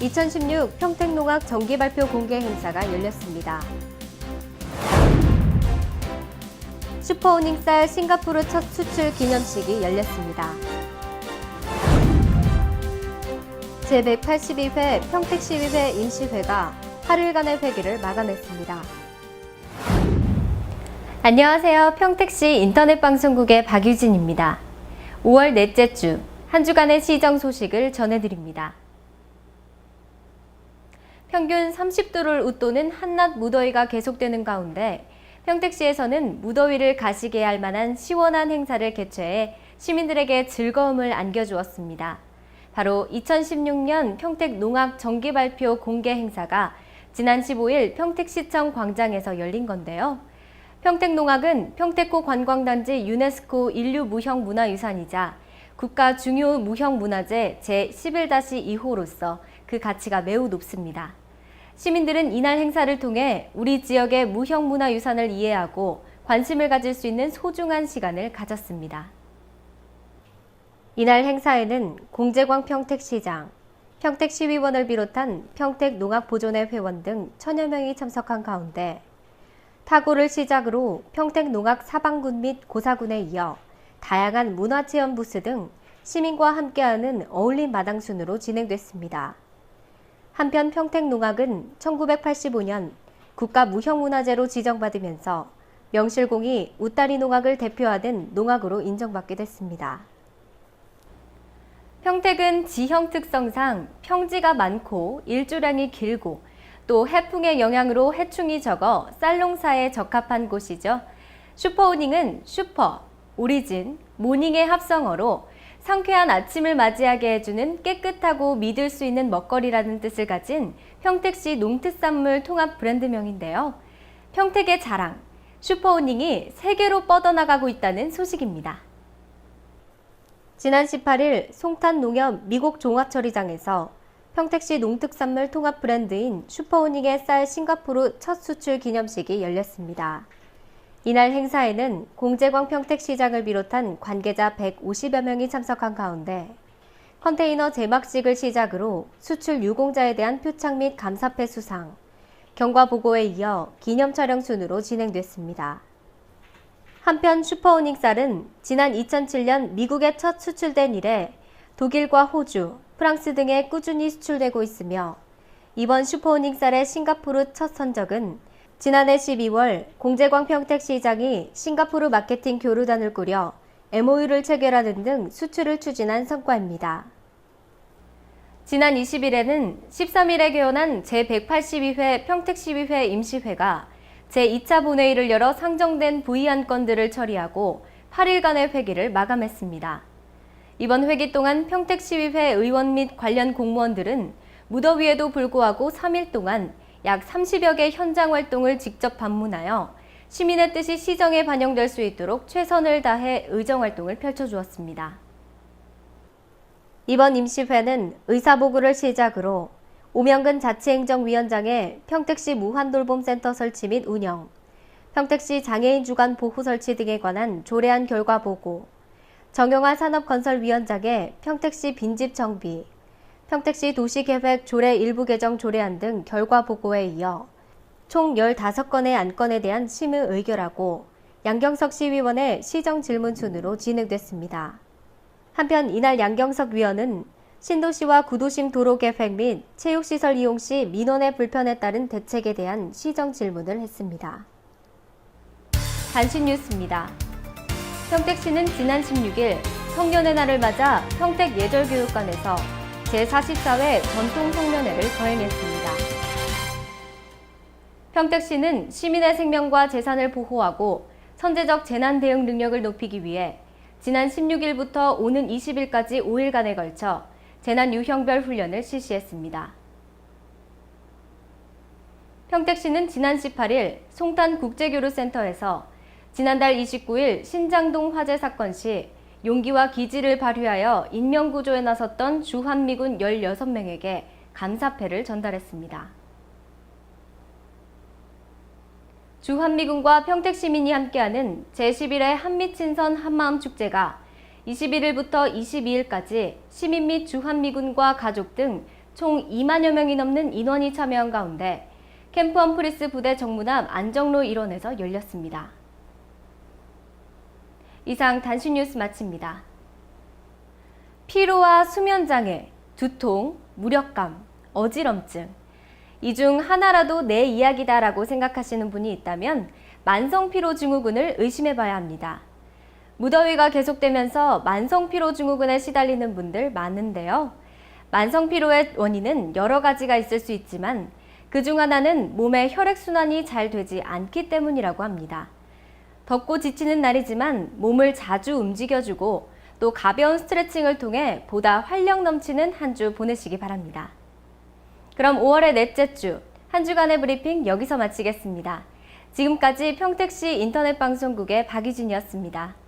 2016 평택농악 정기 발표 공개 행사가 열렸습니다. 슈퍼오닝쌀 싱가포르 첫 수출 기념식이 열렸습니다. 제182회 평택시의회 임시회가 8일간의 회기를 마감했습니다. 안녕하세요. 평택시 인터넷방송국의 박유진입니다. 5월 넷째 주, 한 주간의 시정 소식을 전해드립니다. 평균 30도를 웃도는 한낮 무더위가 계속되는 가운데 평택시에서는 무더위를 가시게 할 만한 시원한 행사를 개최해 시민들에게 즐거움을 안겨주었습니다. 바로 2016년 평택 농악 정기 발표 공개 행사가 지난 15일 평택시청 광장에서 열린 건데요. 평택 농악은 평택호 관광단지 유네스코 인류 무형 문화유산이자 국가 중요 무형 문화재 제11-2호로서 그 가치가 매우 높습니다. 시민들은 이날 행사를 통해 우리 지역의 무형 문화유산을 이해하고 관심을 가질 수 있는 소중한 시간을 가졌습니다. 이날 행사에는 공재광 평택시장, 평택시의원을 비롯한 평택농악보존회 회원 등 천여 명이 참석한 가운데 타고를 시작으로 평택농악 사방군 및 고사군에 이어 다양한 문화체험 부스 등 시민과 함께하는 어울림 마당 순으로 진행됐습니다. 한편 평택농악은 1985년 국가무형문화재로 지정받으면서 명실공히 웃다리 농악을 대표하는 농악으로 인정받게 됐습니다. 평택은 지형 특성상 평지가 많고 일조량이 길고 또 해풍의 영향으로 해충이 적어 쌀농사에 적합한 곳이죠. 슈퍼오닝은 슈퍼, 오리진, 모닝의 합성어로 상쾌한 아침을 맞이하게 해주는 깨끗하고 믿을 수 있는 먹거리라는 뜻을 가진 평택시 농특산물 통합 브랜드명인데요. 평택의 자랑, 슈퍼오닝이 세계로 뻗어나가고 있다는 소식입니다. 지난 18일 송탄 농협 미국 종합처리장에서 평택시 농특산물 통합 브랜드인 슈퍼오닉의 쌀 싱가포르 첫 수출 기념식이 열렸습니다. 이날 행사에는 공재광 평택시장을 비롯한 관계자 150여 명이 참석한 가운데 컨테이너 제막식을 시작으로 수출 유공자에 대한 표창 및 감사패 수상, 경과 보고에 이어 기념 촬영 순으로 진행됐습니다. 한편 슈퍼오닉 쌀은 지난 2007년 미국에 첫 수출된 이래 독일과 호주, 프랑스 등에 꾸준히 수출되고 있으며 이번 슈퍼오닉 쌀의 싱가포르 첫 선적은 지난해 12월 공재광 평택시장이 싱가포르 마케팅 교류단을 꾸려 MOU를 체결하는 등 수출을 추진한 성과입니다. 지난 20일에는 13일에 개원한 제182회 평택시의회 임시회가 제2차 본회의를 열어 상정된 부의안 건들을 처리하고 8일간의 회기를 마감했습니다. 이번 회기 동안 평택시의회 의원 및 관련 공무원들은 무더위에도 불구하고 3일 동안 약 30여 개 현장 활동을 직접 방문하여 시민의 뜻이 시정에 반영될 수 있도록 최선을 다해 의정 활동을 펼쳐주었습니다. 이번 임시회는 의사보고를 시작으로 오명근 자치행정위원장의 평택시 무한돌봄센터 설치 및 운영, 평택시 장애인 주간 보호 설치 등에 관한 조례안 결과 보고, 정영화 산업건설위원장의 평택시 빈집 정비, 평택시 도시계획 조례 일부 개정 조례안 등 결과 보고에 이어 총 15건의 안건에 대한 심의 의결하고 양경석 시의원의 시정 질문 순으로 진행됐습니다. 한편 이날 양경석 위원은 신도시와 구도심 도로 계획 및 체육시설 이용 시 민원의 불편에 따른 대책에 대한 시정 질문을 했습니다. 단신 뉴스입니다. 평택시는 지난 16일 성년의 날을 맞아 평택 예절교육관에서 제44회 전통 성년회를 거행했습니다. 평택시는 시민의 생명과 재산을 보호하고 선제적 재난 대응 능력을 높이기 위해 지난 16일부터 오는 20일까지 5일간에 걸쳐 재난 유형별 훈련을 실시했습니다. 평택시는 지난 18일 송탄 국제교류센터에서 지난달 29일 신장동 화재 사건 시 용기와 기지를 발휘하여 인명구조에 나섰던 주한미군 16명에게 감사패를 전달했습니다. 주한미군과 평택시민이 함께하는 제11회 한미친선 한마음축제가 21일부터 22일까지 시민 및 주한미군과 가족 등 총 2만여 명이 넘는 인원이 참여한 가운데 캠프 험프리스 부대 정문 앞 안정로 일원에서 열렸습니다. 이상 단신 뉴스 마칩니다. 피로와 수면장애, 두통, 무력감, 어지럼증. 이 중 하나라도 내 이야기다라고 생각하시는 분이 있다면 만성피로증후군을 의심해 봐야 합니다. 무더위가 계속되면서 만성피로증후군에 시달리는 분들 많은데요. 만성피로의 원인은 여러 가지가 있을 수 있지만 그중 하나는 몸의 혈액순환이 잘 되지 않기 때문이라고 합니다. 덥고 지치는 날이지만 몸을 자주 움직여주고 또 가벼운 스트레칭을 통해 보다 활력 넘치는 한 주 보내시기 바랍니다. 그럼 5월의 넷째 주, 한 주간의 브리핑 여기서 마치겠습니다. 지금까지 평택시 인터넷 방송국의 박유진이었습니다.